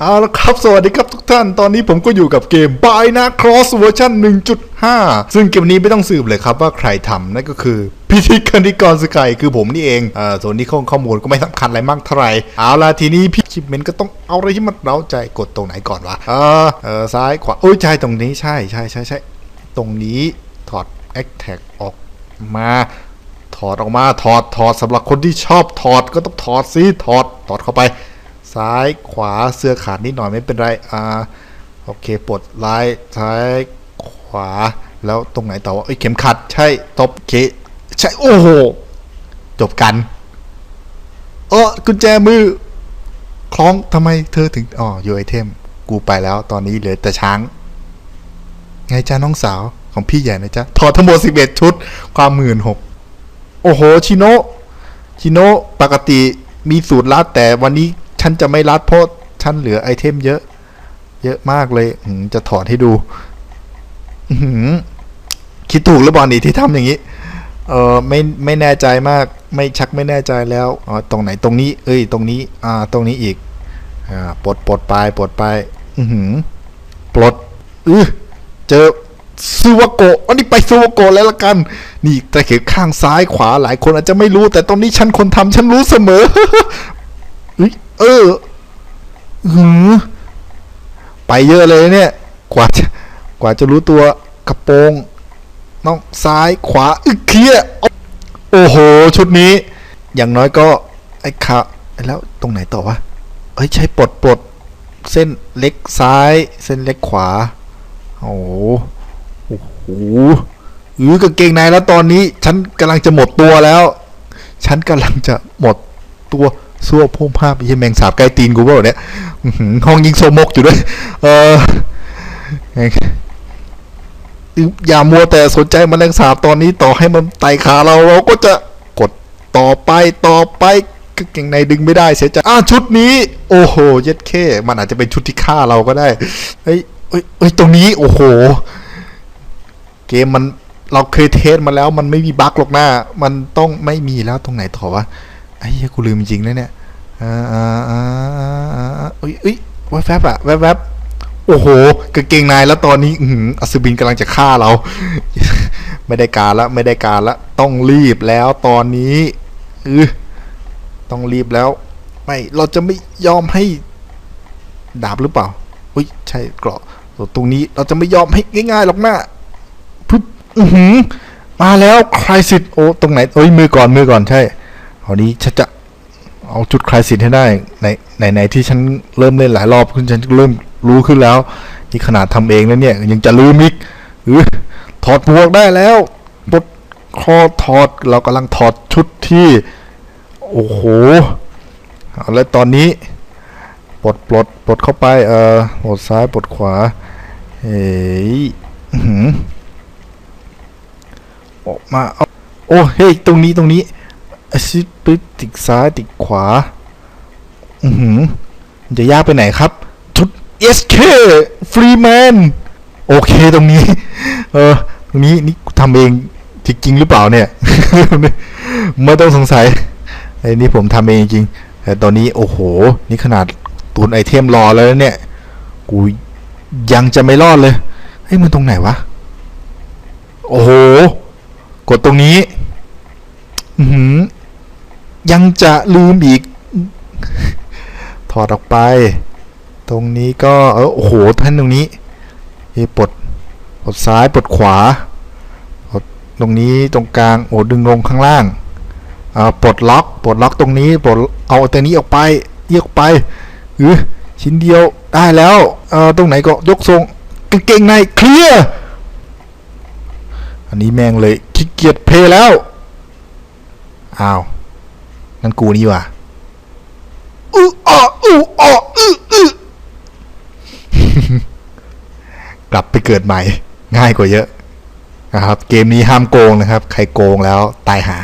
เอาละครับ สวัสดีครับทุกท่าน ตอนนี้ผมก็อยู่กับเกม b y n a Cross เวอร์ชัน1.5 ซึ่งเกมนี้ไม่ต้องสืบเลยครับว่าใครทำนั่นก็คือพิธีกรนิกรสกายคือผมนี่เองเอ่อส่วนนี้ข้อข้อมูลก็ไม่สำคัญอะไรมากเท่าไหร่เอาละทีนี้พี่ชิปเมนก็ต้องเอาอะไรที่มันเร้าใจกดตรงไหนก่อนวะ เออเออซ้ายขวาโอ้ยใช่ตรงนี้ใช่ใช่ใช่ใช่ตรงนี้ถอด a c t a g ออกมา ถอดออกมาถอดถอดสำหรับคนที่ชอบถอดก็ต้องถอดสิถอดถอดเข้าไป ซ้ายขวาเสื้อขาดนิดหน่อยไม่เป็นไรอ่าโอเคปลดลายซ้ายขวาแล้วตรงไหนต่อวะเอ้ยเข็มขัดใช่ตบเคใช่โอ้โหจบกันเออกุญแจมือ คล้องทำไมเธอถึงอ๋ออยู่ไอเทม กูไปแล้ว ตอนนี้เหลือแต่ช้าง ไงจ้าน้องสาวของพี่ใหญ่นะจ๊ะถอดทั้งหมด11ชุด ความหมื่นหก โอ้โห ชิโนะชิโนะปกติมีสูตรลัดแต่วันนี้ฉันจะไม่ลัดเพราะฉันเหลือไอเทมเยอะ เยอะมากเลยจะถอดให้ดูคิดถูกหรือเปล่านี่ที่ทำอย่างนี้ เออไม่ไม่แน่ใจมาก ไม่ชักไม่แน่ใจแล้วอ๋อตรงไหนตรงนี้ เอ้ย ตรงนี้ อ่า ตรงนี้อีก อ่าปลดปลดไปปลดไป อือหือปลด อือเจอ ซูวโกะอันนี้ไปซูวโกะแล้วละกัน นี่ตะเข็บข้างซ้ายขวาหลายคนอาจจะไม่รู้ แต่ตรงนี้ฉันคนทำฉันรู้เสมอเฮ้ยเออหือไปเยอะเลยเนี่ย กว่าจะกว่าจะรู้ตัวกระโปรงน้องซ้ายขวาอึกเคลียโอ้โห ชุดนี้ อย่างน้อยก็ ไอ้ขาแล้วตรงไหนต่อวะเอ้ยใช้ปลดปลดเส้นเล็กซ้าย เส้นเล็กขวา โอ้ โอ้โหอือกางเกงในแล้วตอนนี้ ฉันกำลังจะหมดตัวแล้ว ฉันกำลังจะหมดตัวซัวพุ่มภาพไอ้เหี้ยแมงสาบใกล้ตีนกูเปล่าเนี่ยห้องยิงโซมกอยู่ด้วย เอออย่ามัวแต่สนใจมแมลงสาบตอนนี้ต่อให้มันไต่ขาเราเราก็จะกดต่อไปต่อไปกางเกงในดึงไม่ได้เสียใจอะชุดนี้ โอ้โห เย็ดเข้มันอาจจะเป็นชุดที่ฆ่าเราก็ได้เฮ้ยเฮ้ยเฮ้ยตรงนี้ โอ้โห เกมมันเราเคยเทสมาแล้วมันไม่มีบั๊กหรอกหน้า มันต้องไม่มีแล้วตรงไหนต่อวะไอ้เหี้ยกูลืมจริงนะเนี่ยอ่าอ่าอ่าอ่าอ่าเอ้ยเอ้ยแวบแวบอะแวบแวบโอ้โหกางเกงในแล้วตอนนี้อืออัศบินกำลังจะฆ่าเรา ไม่ได้การละไม่ได้การละต้องรีบแล้วตอนนี้เออต้องรีบแล้วไม่เราจะไม่ยอมให้ดาบหรือเปล่าอุ้ยใช่เกราะตรงนี้เราจะไม่ยอมให้ง่ายๆหรอกนะ อือหือมาแล้วคลายสิทธิ์โอ้ตรงไหนเอ้ยมือก่อนมือก่อนใช่คราวนี้ฉันจะเอาจุดคลายสิทธิ์ให้ได้ในในในที่ฉันเริ่มเล่นหลายรอบขึ้นฉันเริ่มรู้ขึ้นแล้ว นี่ขนาดทำเองแล้วเนี่ย ยังจะลืมอีกออถอดหมวกได้แล้วปลดคอถอดเรากำลังถอดชุดที่ โอ้โหอาแล้วตอนนี้ปลดปลดปลดเข้าไปเออปลดซ้ายปลดขวาเฮ้ย มาเอาโอ้เฮ้ยตรงนี้ตรงนี้ชิดปึ๊บติดซ้ายติดขวา อือหือจะยากไปไหนครับชุด SK ฟรีแมนโอเคตรงนี้ เออ ตรงนี้นี่ทำเองจริงหรือเปล่าเนี่ย ไม่ต้องสงสัยไอ้นี่ผมทำเองจริง แต่ตอนนี้โอ้โห นี่ขนาดตุนไอเทมรอแล้วเนี่ย กูยังจะไม่รอดเลย เฮ้ยมันตรงไหนวะ โอ้โห กดตรงนี้ยังจะลืมอีก ถอดออกไป ตรงนี้ก็เออโอ้โหท่านตรงนี้เฮ้ยปลดปลดซ้ายปลดขวาปลดตรงนี้ตรงกลางโอ้ดึงลงข้างล่างปลดล็อกปลดล็อกตรงนี้ปลดเอาตัวนี้ออกไปเยียกไปเออชิ้นเดียวได้แล้วตรงไหนก็ยกทรงกางเกงในเคลียร์อันนี้แม่งเลยขี้ เกียดเพลย์แล้ว อ้าวนั่นกูนี่ว่ะอืออ้ออืออ้ออืออือกลับไปเกิดใหม่ ง่ายกว่าเยอะนะครับ เกมนี้ห้ามโกงนะครับ ใครโกงแล้วตายหา